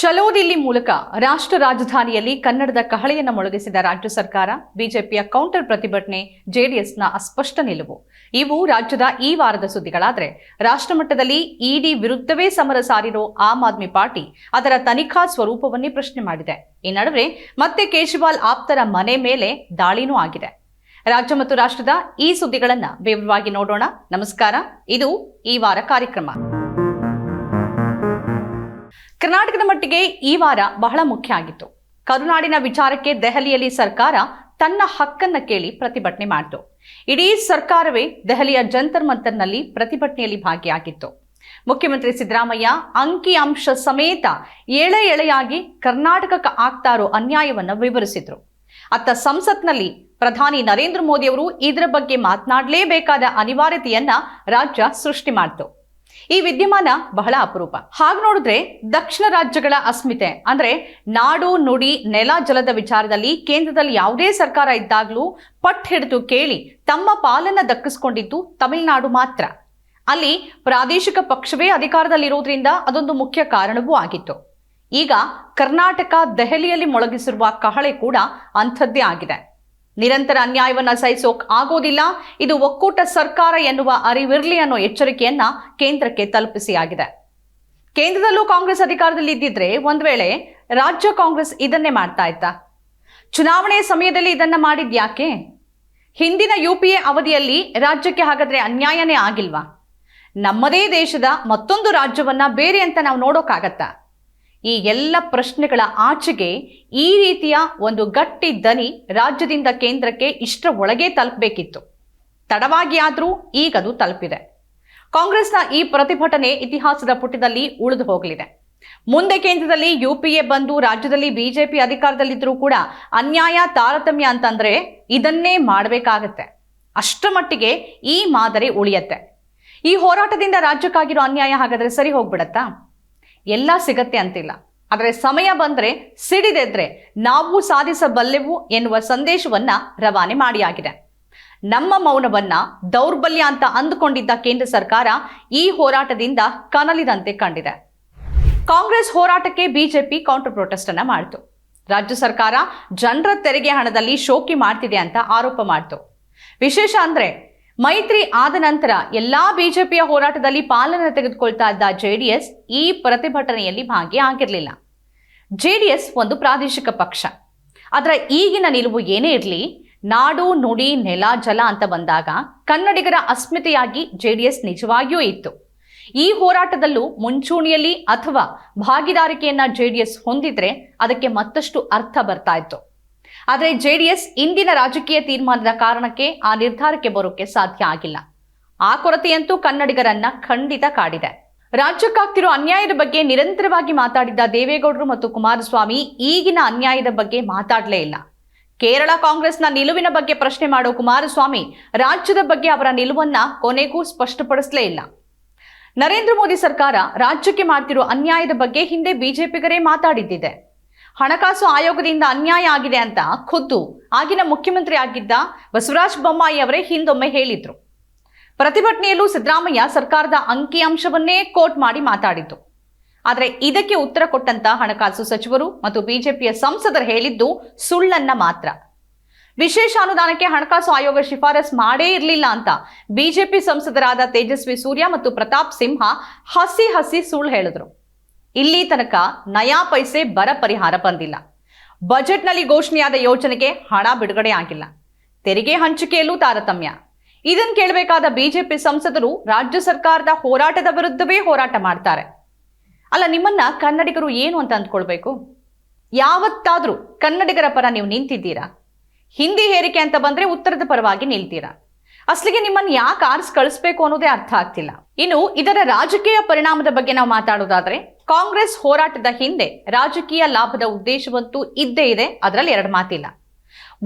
ಚಲೋ ದಿಲ್ಲಿ ಮೂಲಕ ರಾಷ್ಟ್ರ ರಾಜಧಾನಿಯಲ್ಲಿ ಕನ್ನಡದ ಕಹಳೆಯನ್ನು ಮೊಳಗಿಸಿದ ರಾಜ್ಯ ಸರ್ಕಾರ, ಬಿಜೆಪಿಯ ಕೌಂಟರ್ ಪ್ರತಿಭಟನೆ ಜೆಡಿಎಸ್ನ ಅಸ್ಪಷ್ಟ ನಿಲುವು. ಇವು ರಾಜ್ಯದ ಈ ವಾರದ ಸುದ್ದಿಗಳಾದರೆ, ರಾಷ್ಟ್ರಮಟ್ಟದಲ್ಲಿ ಇಡಿ ವಿರುದ್ಧವೇ ಸಮರ ಸಾರಿರೋ ಆಮ್ ಆದ್ಮಿ ಪಾರ್ಟಿ ಅದರ ತನಿಖಾ ಸ್ವರೂಪವನ್ನೇ ಪ್ರಶ್ನೆ ಮಾಡಿದೆ. ಈ ನಡುವೆ ಮತ್ತೆ ಕೇಜ್ರಿವಾಲ್ ಆಪ್ತರ ಮನೆ ಮೇಲೆ ದಾಳಿನೂ ಆಗಿದೆ. ರಾಜ್ಯ ಮತ್ತು ರಾಷ್ಟ್ರದ ಈ ಸುದ್ದಿಗಳನ್ನ ವಿವರವಾಗಿ ನೋಡೋಣ. ನಮಸ್ಕಾರ. ಇದು ಈ ವಾರ ಕಾರ್ಯಕ್ರಮ. ಕರ್ನಾಟಕದ ಮಟ್ಟಿಗೆ ಈ ವಾರ ಬಹಳ ಮುಖ್ಯ ಆಗಿತ್ತು. ಕರುನಾಡಿನ ವಿಚಾರಕ್ಕೆ ದೆಹಲಿಯಲ್ಲಿ ಸರ್ಕಾರ ತನ್ನ ಹಕ್ಕನ್ನ ಕೇಳಿ ಪ್ರತಿಭಟನೆ ಮಾಡಿತು. ಇಡೀ ಸರ್ಕಾರವೇ ದೆಹಲಿಯ ಜಂತರ್ ಮಂತರ್ನಲ್ಲಿ ಪ್ರತಿಭಟನೆಯಲ್ಲಿ ಭಾಗಿಯಾಗಿತ್ತು. ಮುಖ್ಯಮಂತ್ರಿ ಸಿದ್ದರಾಮಯ್ಯ ಅಂಕಿ ಅಂಶ ಸಮೇತ ಎಳೆ ಎಳೆಯಾಗಿ ಕರ್ನಾಟಕಕ್ಕೆ ಆಗ್ತಾರೋ ಅನ್ಯಾಯವನ್ನ ವಿವರಿಸಿದ್ರು. ಅತ್ತ ಸಂಸತ್ನಲ್ಲಿ ಪ್ರಧಾನಿ ನರೇಂದ್ರ ಮೋದಿ ಅವರು ಇದರ ಬಗ್ಗೆ ಮಾತನಾಡಲೇಬೇಕಾದ ಅನಿವಾರ್ಯತೆಯನ್ನ ರಾಜ್ಯ ಸೃಷ್ಟಿ ಮಾಡಿತು. ಈ ವಿದ್ಯಮಾನ ಬಹಳ ಅಪರೂಪ. ಹಾಗೆ ನೋಡಿದ್ರೆ ದಕ್ಷಿಣ ರಾಜ್ಯಗಳ ಅಸ್ಮಿತೆ. ಅಂದ್ರೆ ನಾಡು, ನುಡಿ, ನೆಲ, ಜಲದ ವಿಚಾರದಲ್ಲಿ ಕೇಂದ್ರದಲ್ಲಿ ಯಾವುದೇ ಸರ್ಕಾರ ಇದ್ದಾಗಲೂ ಪಟ್ ಹಿಡಿದು ಕೇಳಿ ತಮ್ಮ ಪಾಲನ್ನ ದಕ್ಕಿಸ್ಕೊಂಡಿದ್ದು ತಮಿಳುನಾಡು ಮಾತ್ರ. ಅಲ್ಲಿ ಪ್ರಾದೇಶಿಕ ಪಕ್ಷವೇ ಅಧಿಕಾರದಲ್ಲಿರೋದ್ರಿಂದ ಅದೊಂದು ಮುಖ್ಯ ಕಾರಣವೂ ಆಗಿತ್ತು. ಈಗ ಕರ್ನಾಟಕ ದೆಹಲಿಯಲ್ಲಿ ಮೊಳಗಿಸಿರುವ ಕಹಳೆ ಕೂಡ ಅಂಥದ್ದೇ ಆಗಿದೆ. ನಿರಂತರ ಅನ್ಯಾಯವನ್ನು ಸಹಿಸೋಕ್ ಆಗೋದಿಲ್ಲ. ಇದು ಒಕ್ಕೂಟ ಸರ್ಕಾರ ಎನ್ನುವ ಅರಿವಿರಲಿ ಅನ್ನೋ ಎಚ್ಚರಿಕೆಯನ್ನ ಕೇಂದ್ರಕ್ಕೆ ತಲುಪಿಸಿಯಾಗಿದೆ. ಕೇಂದ್ರದಲ್ಲೂ ಕಾಂಗ್ರೆಸ್ ಅಧಿಕಾರದಲ್ಲಿ ಇದ್ದಿದ್ರೆ ಒಂದ್ ವೇಳೆ ರಾಜ್ಯ ಕಾಂಗ್ರೆಸ್ ಇದನ್ನೇ ಮಾಡ್ತಾ ಇತ್ತಾ. ಚುನಾವಣೆ ಸಮಯದಲ್ಲಿ ಇದನ್ನ ಮಾಡಿದ್ಯಾಕೆ ಹಿಂದಿನ ಯು ಅವಧಿಯಲ್ಲಿ ರಾಜ್ಯಕ್ಕೆ ಹಾಗಾದ್ರೆ ಅನ್ಯಾಯನೇ ಆಗಿಲ್ವಾ? ನಮ್ಮದೇ ದೇಶದ ಮತ್ತೊಂದು ರಾಜ್ಯವನ್ನ ಬೇರೆ ಅಂತ ನಾವು ನೋಡೋಕ್ಕಾಗತ್ತಾ ಈ ಎಲ್ಲ ಪ್ರಶ್ನೆಗಳ ಆಚೆಗೆ ಈ ರೀತಿಯ ಒಂದು ಗಟ್ಟಿ ದನಿ ರಾಜ್ಯದಿಂದ ಕೇಂದ್ರಕ್ಕೆ ಇಷ್ಟರ ಒಳಗೆ ತಲುಪಬೇಕಿತ್ತು. ತಡವಾಗಿ ಆದರೂ ಈಗದು ತಲುಪಿದೆ. ಕಾಂಗ್ರೆಸ್ನ ಈ ಪ್ರತಿಭಟನೆ ಇತಿಹಾಸದ ಪುಟದಲ್ಲಿ ಉಳಿದು ಹೋಗಲಿದೆ. ಮುಂದೆ ಕೇಂದ್ರದಲ್ಲಿ ಯುಪಿಎ ಬಂದು ರಾಜ್ಯದಲ್ಲಿ ಬಿಜೆಪಿ ಅಧಿಕಾರದಲ್ಲಿದ್ದರೂ ಕೂಡ ಅನ್ಯಾಯ, ತಾರತಮ್ಯ ಅಂತಂದ್ರೆ ಇದನ್ನೇ ಮಾಡಬೇಕಾಗತ್ತೆ. ಅಷ್ಟರ ಮಟ್ಟಿಗೆ ಈ ಮಾದರಿ ಉಳಿಯತ್ತೆ. ಈ ಹೋರಾಟದಿಂದ ರಾಜ್ಯಕ್ಕಾಗಿರೋ ಅನ್ಯಾಯ ಹಾಗಾದ್ರೆ ಸರಿ ಹೋಗ್ಬಿಡತ್ತಾ? ಎಲ್ಲ ಸಿಗತ್ತೆ ಅಂತಿಲ್ಲ. ಆದರೆ ಸಮಯ ಬಂದ್ರೆ, ಸಿಡಿದೆದ್ರೆ ನಾವು ಸಾಧಿಸಬಲ್ಲೆವು ಎನ್ನುವ ಸಂದೇಶವನ್ನ ರವಾನೆ ಮಾಡಿಯಾಗಿದೆ. ನಮ್ಮ ಮೌನವನ್ನ ದೌರ್ಬಲ್ಯ ಅಂತ ಅಂದುಕೊಂಡಿದ್ದ ಕೇಂದ್ರ ಸರ್ಕಾರ ಈ ಹೋರಾಟದಿಂದ ಕನಲಿದಂತೆ ಕಂಡಿದೆ. ಕಾಂಗ್ರೆಸ್ ಹೋರಾಟಕ್ಕೆ ಬಿಜೆಪಿ ಕೌಂಟರ್ ಪ್ರೊಟೆಸ್ಟ್ ಅನ್ನ ಮಾಡಿತು. ರಾಜ್ಯ ಸರ್ಕಾರ ಜನರ ತೆರಿಗೆ ಹಣದಲ್ಲಿ ಶೋಕಿ ಮಾಡ್ತಿದೆ ಅಂತ ಆರೋಪ ಮಾಡಿತು. ವಿಶೇಷ ಅಂದ್ರೆ ಮೈತ್ರಿ ಆದ ನಂತರ ಎಲ್ಲಾ ಬಿಜೆಪಿಯ ಹೋರಾಟದಲ್ಲಿ ಪಾಲನೆ ತೆಗೆದುಕೊಳ್ತಾ ಇದ್ದ ಜೆಡಿಎಸ್ ಈ ಪ್ರತಿಭಟನೆಯಲ್ಲಿ ಭಾಗಿಯಾಗಿರಲಿಲ್ಲ. ಜೆಡಿಎಸ್ ಒಂದು ಪ್ರಾದೇಶಿಕ ಪಕ್ಷ. ಅದರ ಈಗಿನ ನಿಲುವು ಏನೇ ಇರಲಿ, ನಾಡು, ನುಡಿ, ನೆಲ, ಜಲ ಅಂತ ಬಂದಾಗ ಕನ್ನಡಿಗರ ಅಸ್ಮಿತೆಯಾಗಿ ಜೆಡಿಎಸ್ ನಿಜವಾಗಿಯೂ ಇತ್ತು. ಈ ಹೋರಾಟದಲ್ಲೂ ಮುಂಚೂಣಿಯಲ್ಲಿ ಅಥವಾ ಭಾಗಿದಾರಿಕೆಯನ್ನ ಜೆಡಿಎಸ್ ಹೊಂದಿದ್ರೆ ಅದಕ್ಕೆ ಮತ್ತಷ್ಟು ಅರ್ಥ ಬರ್ತಾ ಇತ್ತು. ಆದರೆ ಜೆಡಿಎಸ್ ಇಂದಿನ ರಾಜಕೀಯ ತೀರ್ಮಾನದ ಕಾರಣಕ್ಕೆ ಆ ನಿರ್ಧಾರಕ್ಕೆ ಬರೋಕೆ ಸಾಧ್ಯ ಆಗಿಲ್ಲ. ಆ ಕೊರತೆಯಂತೂ ಕನ್ನಡಿಗರನ್ನ ಖಂಡಿತ ಕಾಡಿದೆ. ರಾಜ್ಯಕ್ಕಾಗ್ತಿರೋ ಅನ್ಯಾಯದ ಬಗ್ಗೆ ನಿರಂತರವಾಗಿ ಮಾತಾಡಿದ್ದ ದೇವೇಗೌಡರು ಮತ್ತು ಕುಮಾರಸ್ವಾಮಿ ಈಗಿನ ಅನ್ಯಾಯದ ಬಗ್ಗೆ ಮಾತಾಡಲೇ ಇಲ್ಲ. ಕೇರಳ ಕಾಂಗ್ರೆಸ್ನ ನಿಲುವಿನ ಬಗ್ಗೆ ಪ್ರಶ್ನೆ ಮಾಡೋ ಕುಮಾರಸ್ವಾಮಿ ರಾಜ್ಯದ ಬಗ್ಗೆ ಅವರ ನಿಲುವನ್ನ ಕೊನೆಗೂ ಸ್ಪಷ್ಟಪಡಿಸಲೇ ಇಲ್ಲ. ನರೇಂದ್ರ ಮೋದಿ ಸರ್ಕಾರ ರಾಜ್ಯಕ್ಕೆ ಮಾಡ್ತಿರೋ ಅನ್ಯಾಯದ ಬಗ್ಗೆ ಹಿಂದೆ ಬಿಜೆಪಿಗರೇ ಮಾತಾಡಿದ್ದಿದೆ. ಹಣಕಾಸು ಆಯೋಗದಿಂದ ಅನ್ಯಾಯ ಆಗಿದೆ ಅಂತ ಖುದ್ದು ಆಗಿನ ಮುಖ್ಯಮಂತ್ರಿ ಆಗಿದ್ದ ಬಸವರಾಜ ಬೊಮ್ಮಾಯಿ ಅವರೇ ಹಿಂದೊಮ್ಮೆ ಹೇಳಿದ್ರು. ಪ್ರತಿಭಟನೆಯಲ್ಲೂ ಸಿದ್ದರಾಮಯ್ಯ ಸರ್ಕಾರದ ಅಂಕಿಅಂಶವನ್ನೇ ಕೋಟ್ ಮಾಡಿ ಮಾತಾಡಿದ್ದು. ಆದರೆ ಇದಕ್ಕೆ ಉತ್ತರ ಕೊಟ್ಟಂತ ಹಣಕಾಸು ಸಚಿವರು ಮತ್ತು ಬಿಜೆಪಿಯ ಸಂಸದರು ಹೇಳಿದ್ದು ಸುಳ್ಳನ್ನ ಮಾತ್ರ. ವಿಶೇಷ ಅನುದಾನಕ್ಕೆ ಹಣಕಾಸು ಆಯೋಗ ಶಿಫಾರಸ್ ಮಾಡೇ ಇರಲಿಲ್ಲ ಅಂತ ಬಿಜೆಪಿ ಸಂಸದರಾದ ತೇಜಸ್ವಿ ಸೂರ್ಯ ಮತ್ತು ಪ್ರತಾಪ್ ಸಿಂಹ ಹಸಿ ಹಸಿ ಸುಳ್ಳು ಹೇಳಿದ್ರು. ಇಲ್ಲಿ ತನಕ ನಯಾ ಪೈಸೆ ಬರ ಪರಿಹಾರ ಬಂದಿಲ್ಲ. ಬಜೆಟ್ನಲ್ಲಿ ಘೋಷಣೆಯಾದ ಯೋಜನೆಗೆ ಹಣ ಬಿಡುಗಡೆ ಆಗಿಲ್ಲ. ತೆರಿಗೆ ಹಂಚಿಕೆಯಲ್ಲೂ ತಾರತಮ್ಯ. ಇದನ್ನು ಕೇಳಬೇಕಾದ ಬಿಜೆಪಿ ಸಂಸದರು ರಾಜ್ಯ ಸರ್ಕಾರದ ಹೋರಾಟದ ವಿರುದ್ಧವೇ ಹೋರಾಟ ಮಾಡ್ತಾರೆ. ಅಲ್ಲ, ನಿಮ್ಮನ್ನ ಕನ್ನಡಿಗರು ಏನು ಅಂತ ಅಂದ್ಕೊಳ್ಬೇಕು? ಯಾವತ್ತಾದ್ರೂ ಕನ್ನಡಿಗರ ಪರ ನೀವು ನಿಂತಿದ್ದೀರಾ? ಹಿಂದಿ ಹೇರಿಕೆ ಅಂತ ಬಂದ್ರೆ ಉತ್ತರದ ಪರವಾಗಿ ನಿಲ್ತೀರಾ? ಅಸಲಿಗೆ ನಿಮ್ಮನ್ನು ಯಾಕೆ ಆರ್ಸ್ ಕಳಿಸ್ಬೇಕು ಅನ್ನೋದೇ ಅರ್ಥ ಆಗ್ತಿಲ್ಲ. ಇನ್ನು ಇದರ ರಾಜಕೀಯ ಪರಿಣಾಮದ ಬಗ್ಗೆ ನಾವು ಮಾತಾಡೋದಾದ್ರೆ ಕಾಂಗ್ರೆಸ್ ಹೋರಾಟದ ಹಿಂದೆ ರಾಜಕೀಯ ಲಾಭದ ಉದ್ದೇಶವಂತೂ ಇದ್ದೇ ಇದೆ. ಅದರಲ್ಲಿ ಎರಡು ಮಾತಿಲ್ಲ.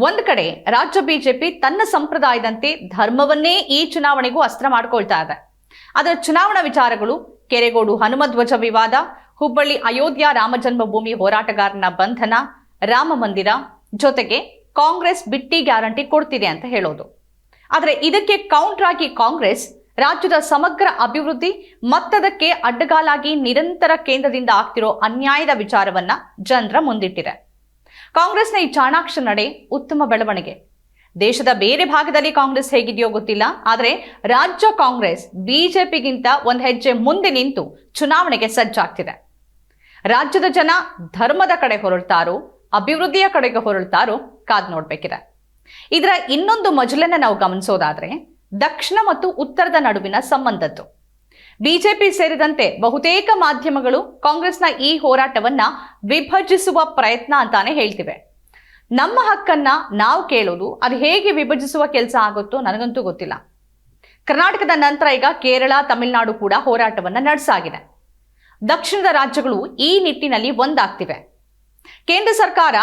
ಒಂದು ಕಡೆ ರಾಜ್ಯ ಬಿಜೆಪಿ ತನ್ನ ಸಂಪ್ರದಾಯದಂತೆ ಧರ್ಮವನ್ನೇ ಈ ಚುನಾವಣೆಗೂ ಅಸ್ತ್ರ ಮಾಡ್ಕೊಳ್ತಾ ಇದೆ. ಅದರ ಚುನಾವಣಾ ವಿಚಾರಗಳು, ಕೆರೆಗೋಡು ಹನುಮಧ್ವಜ ವಿವಾದ, ಹುಬ್ಬಳ್ಳಿ ಅಯೋಧ್ಯ ರಾಮಜನ್ಮಭೂಮಿ ಹೋರಾಟಗಾರನ ಬಂಧನ, ರಾಮ ಮಂದಿರ ಜೊತೆಗೆ ಕಾಂಗ್ರೆಸ್ ಬಿಟ್ಟಿ ಗ್ಯಾರಂಟಿ ಕೊಡ್ತಿದೆ ಅಂತ ಹೇಳೋದು. ಆದರೆ ಇದಕ್ಕೆ ಕೌಂಟರ್ ಆಗಿ ಕಾಂಗ್ರೆಸ್ ರಾಜ್ಯದ ಸಮಗ್ರ ಅಭಿವೃದ್ಧಿ, ಮತ್ತದಕ್ಕೆ ಅಡ್ಡಗಾಲಾಗಿ ನಿರಂತರ ಕೇಂದ್ರದಿಂದ ಆಗ್ತಿರೋ ಅನ್ಯಾಯದ ವಿಚಾರವನ್ನ ಜನರ ಮುಂದಿಟ್ಟಿದೆ. ಕಾಂಗ್ರೆಸ್ನ ಈ ಚಾಣಾಕ್ಷ ನಡೆ ಉತ್ತಮ ಬೆಳವಣಿಗೆ. ದೇಶದ ಬೇರೆ ಭಾಗದಲ್ಲಿ ಕಾಂಗ್ರೆಸ್ ಹೇಗಿದೆಯೋ ಗೊತ್ತಿಲ್ಲ, ಆದರೆ ರಾಜ್ಯ ಕಾಂಗ್ರೆಸ್ ಬಿಜೆಪಿಗಿಂತ ಒಂದ್ ಹೆಜ್ಜೆ ಮುಂದೆ ನಿಂತು ಚುನಾವಣೆಗೆ ಸಜ್ಜಾಗ್ತಿದೆ. ರಾಜ್ಯದ ಜನ ಧರ್ಮದ ಕಡೆ ಹೊರಳ್ತಾರೋ, ಅಭಿವೃದ್ಧಿಯ ಕಡೆಗೆ ಹೊರಳ್ತಾರೋ ಕಾದ್ ನೋಡ್ಬೇಕಿದೆ. ಇದರ ಇನ್ನೊಂದು ಮಜಲನ್ನ ನಾವು ಗಮನಿಸೋದಾದ್ರೆ ದಕ್ಷಿಣ ಮತ್ತು ಉತ್ತರದ ನಡುವಿನ ಸಂಬಂಧದ್ದು. ಬಿಜೆಪಿ ಸೇರಿದಂತೆ ಬಹುತೇಕ ಮಾಧ್ಯಮಗಳು ಕಾಂಗ್ರೆಸ್ನ ಈ ಹೋರಾಟವನ್ನ ವಿಭಜಿಸುವ ಪ್ರಯತ್ನ ಅಂತಾನೆ ಹೇಳ್ತಿವೆ. ನಮ್ಮ ಹಕ್ಕನ್ನ ನಾವು ಕೇಳೋದು, ಅದು ಹೇಗೆ ವಿಭಜಿಸುವ ಕೆಲಸ ಆಗುತ್ತೋ ನನಗಂತೂ ಗೊತ್ತಿಲ್ಲ. ಕರ್ನಾಟಕದ ನಂತರ ಈಗ ಕೇರಳ, ತಮಿಳುನಾಡು ಕೂಡ ಹೋರಾಟವನ್ನ ನಡೆಸಾಗಿದೆ. ದಕ್ಷಿಣದ ರಾಜ್ಯಗಳು ಈ ನಿಟ್ಟಿನಲ್ಲಿ ಒಂದಾಗ್ತಿವೆ. ಕೇಂದ್ರ ಸರ್ಕಾರ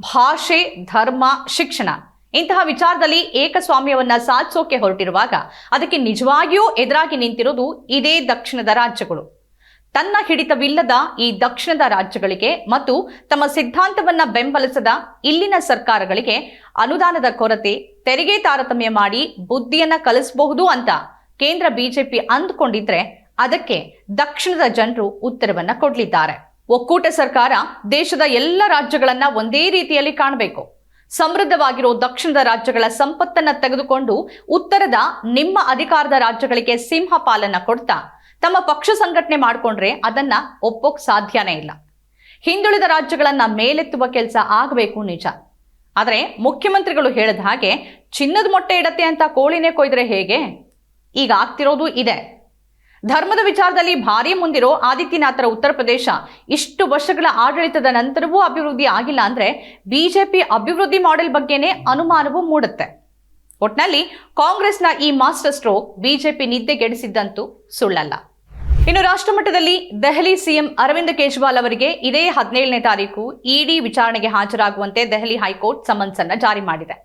ಭಾಷೆ, ಧರ್ಮ, ಶಿಕ್ಷಣ ಇಂತಹ ವಿಚಾರದಲ್ಲಿ ಏಕಸ್ವಾಮ್ಯವನ್ನ ಸಾಧಿಸೋಕೆ ಹೊರಟಿರುವಾಗ ಅದಕ್ಕೆ ನಿಜವಾಗಿಯೂ ಎದುರಾಗಿ ನಿಂತಿರುವುದು ಇದೇ ದಕ್ಷಿಣದ ರಾಜ್ಯಗಳು. ತನ್ನ ಹಿಡಿತವಿಲ್ಲದ ಈ ದಕ್ಷಿಣದ ರಾಜ್ಯಗಳಿಗೆ ಮತ್ತು ತಮ್ಮ ಸಿದ್ಧಾಂತವನ್ನ ಬೆಂಬಲಿಸದ ಇಲ್ಲಿನ ಸರ್ಕಾರಗಳಿಗೆ ಅನುದಾನದ ಕೊರತೆ, ತೆರಿಗೆ ತಾರತಮ್ಯ ಮಾಡಿ ಬುದ್ಧಿಯನ್ನ ಕಲಿಸಬಹುದು ಅಂತ ಕೇಂದ್ರ ಬಿಜೆಪಿ ಅಂದುಕೊಂಡಿದ್ರೆ ಅದಕ್ಕೆ ದಕ್ಷಿಣದ ಜನರು ಉತ್ತರವನ್ನ ಕೊಡ್ಲಿದ್ದಾರೆ. ಒಕ್ಕೂಟ ಸರ್ಕಾರ ದೇಶದ ಎಲ್ಲ ರಾಜ್ಯಗಳನ್ನ ಒಂದೇ ರೀತಿಯಲ್ಲಿ ಕಾಣಬೇಕು. ಸಮೃದ್ಧವಾಗಿರೋ ದಕ್ಷಿಣದ ರಾಜ್ಯಗಳ ಸಂಪತ್ತನ್ನ ತೆಗೆದುಕೊಂಡು ಉತ್ತರದ ನಿಮ್ಮ ಅಧಿಕಾರದ ರಾಜ್ಯಗಳಿಗೆ ಸಿಂಹ ಪಾಲನ್ನ ಕೊಡ್ತಾ ತಮ್ಮ ಪಕ್ಷ ಸಂಘಟನೆ ಮಾಡಿಕೊಂಡ್ರೆ ಅದನ್ನ ಒಪ್ಪೋಕ್ ಸಾಧ್ಯನೇ ಇಲ್ಲ. ಹಿಂದುಳಿದ ರಾಜ್ಯಗಳನ್ನ ಮೇಲೆತ್ತುವ ಕೆಲಸ ಆಗಬೇಕು ನಿಜ. ಆದರೆ ಮುಖ್ಯಮಂತ್ರಿಗಳು ಹೇಳಿದ ಹಾಗೆ ಚಿನ್ನದ ಮೊಟ್ಟೆ ಇಡತ್ತೆ ಅಂತ ಕೋಳಿನೇ ಕೊಯ್ದ್ರೆ ಹೇಗೆ? ಈಗ ಆಗ್ತಿರೋದು ಇದೆ. ಧರ್ಮದ ವಿಚಾರದಲ್ಲಿ ಭಾರಿ ಮುಂದಿರೋ ಆದಿತ್ಯನಾಥರ ಉತ್ತರ ಪ್ರದೇಶ. ಇಷ್ಟು ವರ್ಷಗಳ ಆಡಳಿತದ ನಂತರವೂ ಅಭಿವೃದ್ಧಿ ಆಗಿಲ್ಲ ಅಂದ್ರೆ ಬಿಜೆಪಿ ಅಭಿವೃದ್ಧಿ ಮಾಡೆಲ್ ಬಗ್ಗೆನೇ ಅನುಮಾನವೂ ಮೂಡುತ್ತೆ. ಒಟ್ನಲ್ಲಿ ಕಾಂಗ್ರೆಸ್ನ ಈ ಮಾಸ್ಟರ್ ಸ್ಟ್ರೋಕ್ ಬಿಜೆಪಿ ನಿದ್ದೆಗೆಡಿಸಿದ್ದಂತೂ ಸುಳ್ಳಲ್ಲ. ಇನ್ನು ರಾಷ್ಟ್ರಮಟ್ಟದಲ್ಲಿ ದೆಹಲಿ ಸಿಎಂ ಅರವಿಂದ್ ಕೇಜ್ರಿವಾಲ್ ಅವರಿಗೆ ಇದೇ ಹದಿನೇಳನೇ ತಾರೀಕು ಇಡಿ ವಿಚಾರಣೆಗೆ ಹಾಜರಾಗುವಂತೆ ದೆಹಲಿ ಹೈಕೋರ್ಟ್ ಸಮನ್ಸ್ ಅನ್ನು ಜಾರಿ ಮಾಡಿದೆ.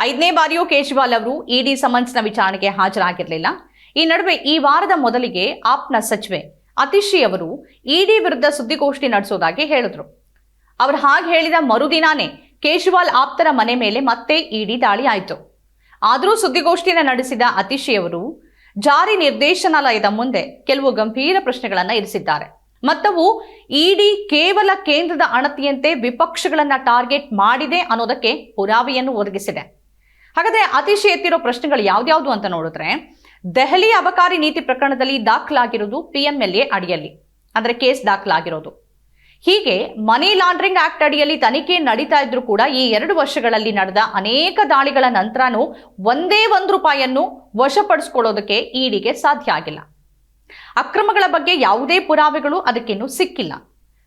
ಐದನೇ ಬಾರಿಯೂ ಕೇಜ್ರಿವಾಲ್ ಅವರು ಇಡಿ ಸಮನ್ಸ್ನ ವಿಚಾರಣೆಗೆ ಹಾಜರಾಗಿರಲಿಲ್ಲ. ಈ ನಡುವೆ ಈ ವಾರದ ಮೊದಲಿಗೆ ಆಪ್ನ ಸಚಿವೆ ಅತಿಶಿ ಅವರು ಇಡಿ ವಿರುದ್ಧ ಸುದ್ದಿಗೋಷ್ಠಿ ನಡೆಸೋದಾಗಿ ಹೇಳಿದ್ರು. ಅವರು ಹಾಗೆ ಹೇಳಿದ ಮರುದಿನಾನೇ ಕೇಜ್ರಿವಾಲ್ ಆಪ್ತರ ಮನೆ ಮೇಲೆ ಮತ್ತೆ ಇಡಿ ದಾಳಿ ಆಯಿತು. ಆದರೂ ಸುದ್ದಿಗೋಷ್ಠಿನ ನಡೆಸಿದ ಅತಿಶಿ ಅವರು, ಜಾರಿ ನಿರ್ದೇಶನಾಲಯದ ಮುಂದೆ ಕೆಲವು ಗಂಭೀರ ಪ್ರಶ್ನೆಗಳನ್ನು ಇರಿಸಿದ್ದಾರೆ. ಮತ್ತವು ಇಡಿ ಕೇವಲ ಕೇಂದ್ರದ ಅಣತಿಯಂತೆ ವಿಪಕ್ಷಗಳನ್ನ ಟಾರ್ಗೆಟ್ ಮಾಡಿದೆ ಅನ್ನೋದಕ್ಕೆ ಪುರಾವೆಯನ್ನು ಒದಗಿಸಿದೆ. ಹಾಗಾದ್ರೆ ಅತಿಶಿ ಎತ್ತಿರೋ ಪ್ರಶ್ನೆಗಳು ಯಾವ್ದ್ಯಾವ್ದು ಅಂತ ನೋಡಿದ್ರೆ ದೆಹಲಿ ಅಬಕಾರಿ ನೀತಿ ಪ್ರಕರಣದಲ್ಲಿ ದಾಖಲಾಗಿರುವುದು ಪಿಎಂಎಲ್ಎ ಅಡಿಯಲ್ಲಿ, ಅಂದ್ರೆ ಕೇಸ್ ದಾಖಲಾಗಿರೋದು. ಹೀಗೆ ಮನಿ ಲಾಂಡ್ರಿಂಗ್ ಆಕ್ಟ್ ಅಡಿಯಲ್ಲಿ ತನಿಖೆ ನಡೀತಾ ಇದ್ರೂ ಕೂಡ ಈ ಎರಡು ವರ್ಷಗಳಲ್ಲಿ ನಡೆದ ಅನೇಕ ದಾಳಿಗಳ ನಂತರನೂ ಒಂದೇ ಒಂದು ರೂಪಾಯಿಯನ್ನು ವಶಪಡಿಸ್ಕೊಳ್ಳೋದಕ್ಕೆ ಇಡಿಗೆ ಸಾಧ್ಯ ಆಗಿಲ್ಲ. ಅಕ್ರಮಗಳ ಬಗ್ಗೆ ಯಾವುದೇ ಪುರಾವೆಗಳು ಅದಕ್ಕಿನ್ನೂ ಸಿಕ್ಕಿಲ್ಲ.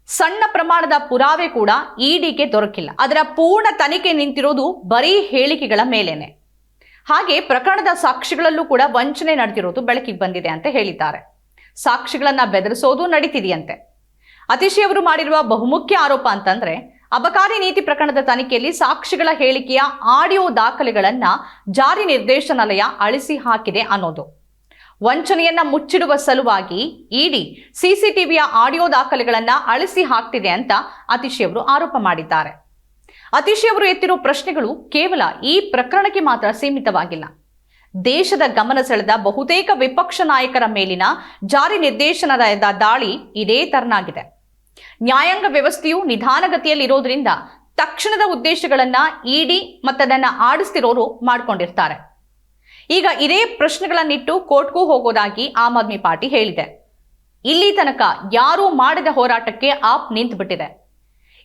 ಸಣ್ಣ ಪ್ರಮಾಣದ ಪುರಾವೆ ಕೂಡ ಇಡಿಗೆ ದೊರಕಿಲ್ಲ. ಅದರ ಪೂರ್ಣ ತನಿಖೆ ನಿಂತಿರೋದು ಬರೀ ಹೇಳಿಕೆಗಳ ಮೇಲೇನೆ. ಹಾಗೆ ಪ್ರಕರಣದ ಸಾಕ್ಷಿಗಳಲ್ಲೂ ಕೂಡ ವಂಚನೆ ನಡೆದಿರೋದು ಬೆಳಕಿಗೆ ಬಂದಿದೆ ಅಂತ ಹೇಳಿದ್ದಾರೆ. ಸಾಕ್ಷಿಗಳನ್ನ ಬೆದರಿಸೋದು ನಡೀತಿದೆಯಂತೆ. ಅತಿಶಿ ಅವರು ಮಾಡಿರುವ ಬಹುಮುಖ್ಯ ಆರೋಪ ಅಂತಂದ್ರೆ, ಅಬಕಾರಿ ನೀತಿ ಪ್ರಕರಣದ ತನಿಖೆಯಲ್ಲಿ ಸಾಕ್ಷಿಗಳ ಹೇಳಿಕೆಯ ಆಡಿಯೋ ದಾಖಲೆಗಳನ್ನ ಜಾರಿ ನಿರ್ದೇಶನಾಲಯ ಅಳಿಸಿ ಹಾಕಿದೆ ಅನ್ನೋದು. ವಂಚನೆಯನ್ನ ಮುಚ್ಚಿಡುವ ಸಲುವಾಗಿ ಇಡಿ ಸಿಸಿಟಿವಿಯ ಆಡಿಯೋ ದಾಖಲೆಗಳನ್ನ ಅಳಿಸಿ ಹಾಕ್ತಿದೆ ಅಂತ ಅತಿಶಿ ಅವರು ಆರೋಪ ಮಾಡಿದ್ದಾರೆ. ಅತಿಶಿ ಅವರು ಎತ್ತಿರೋ ಪ್ರಶ್ನೆಗಳು ಕೇವಲ ಈ ಪ್ರಕರಣಕ್ಕೆ ಮಾತ್ರ ಸೀಮಿತವಾಗಿಲ್ಲ. ದೇಶದ ಗಮನ ಸೆಳೆದ ಬಹುತೇಕ ವಿಪಕ್ಷ ನಾಯಕರ ಮೇಲಿನ ಜಾರಿ ನಿರ್ದೇಶನದ ದಾಳಿ ಇದೇ ತರನಾಗಿದೆ. ನ್ಯಾಯಾಂಗ ವ್ಯವಸ್ಥೆಯು ನಿಧಾನಗತಿಯಲ್ಲಿರೋದ್ರಿಂದ ತಕ್ಷಣದ ಉದ್ದೇಶಗಳನ್ನ ಇಡಿ ಮತ್ತದನ್ನ ಆಡಿಸ್ತಿರೋರು ಮಾಡ್ಕೊಂಡಿರ್ತಾರೆ. ಈಗ ಇದೇ ಪ್ರಶ್ನೆಗಳನ್ನಿಟ್ಟು ಕೋರ್ಟ್ಗೂ ಹೋಗೋದಾಗಿ ಆಮ್ ಆದ್ಮಿ ಪಾರ್ಟಿ ಹೇಳಿದೆ. ಇಲ್ಲಿ ತನಕ ಯಾರೂ ಮಾಡಿದ ಹೋರಾಟಕ್ಕೆ ಆಪ್ ನಿಂತುಬಿಟ್ಟಿದೆ.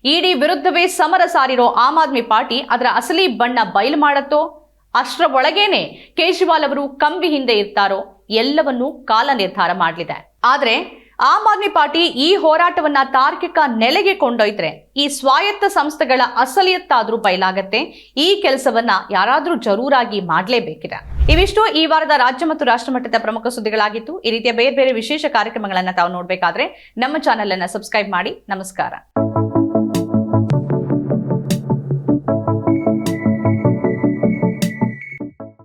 ಇಡಿ ವಿರುದ್ಧವೇ ಸಮರ ಸಾರಿರೋ ಆಮ್ ಆದ್ಮಿ ಪಾರ್ಟಿ ಅದರ ಅಸಲಿ ಬಣ್ಣ ಬಯಲು ಮಾಡತ್ತೋ? ಅಷ್ಟರ ಒಳಗೇನೆ ಕೇಜ್ರಿವಾಲ್ ಅವರು ಕಂಬಿ ಹಿಂದೆ ಇರ್ತಾರೋ? ಎಲ್ಲವನ್ನೂ ಕಾಲ ನಿರ್ಧಾರ ಮಾಡಲಿದೆ. ಆದ್ರೆ ಆಮ್ ಆದ್ಮಿ ಪಾರ್ಟಿ ಈ ಹೋರಾಟವನ್ನ ತಾರ್ಕಿಕ ನೆಲೆಗೆ ಕೊಂಡೊಯ್ದ್ರೆ ಈ ಸ್ವಾಯತ್ತ ಸಂಸ್ಥೆಗಳ ಅಸಲಿಯತ್ತಾದ್ರೂ ಬಯಲಾಗತ್ತೆ, ಈ ಕೆಲಸವನ್ನ ಯಾರಾದ್ರೂ ಜರೂರಾಗಿ ಮಾಡಲೇಬೇಕಿದೆ. ಇವಿಷ್ಟು ಈ ವಾರದ ರಾಜ್ಯ ಮತ್ತು ರಾಷ್ಟ್ರ ಮಟ್ಟದ ಪ್ರಮುಖ ಸುದ್ದಿಗಳಾಗಿತ್ತು. ಈ ರೀತಿಯ ಬೇರೆ ಬೇರೆ ವಿಶೇಷ ಕಾರ್ಯಕ್ರಮಗಳನ್ನ ತಾವು ನೋಡಬೇಕಾದ್ರೆ ನಮ್ಮ ಚಾನೆಲ್ ಅನ್ನ ಸಬ್ಸ್ಕ್ರೈಬ್ ಮಾಡಿ. ನಮಸ್ಕಾರ.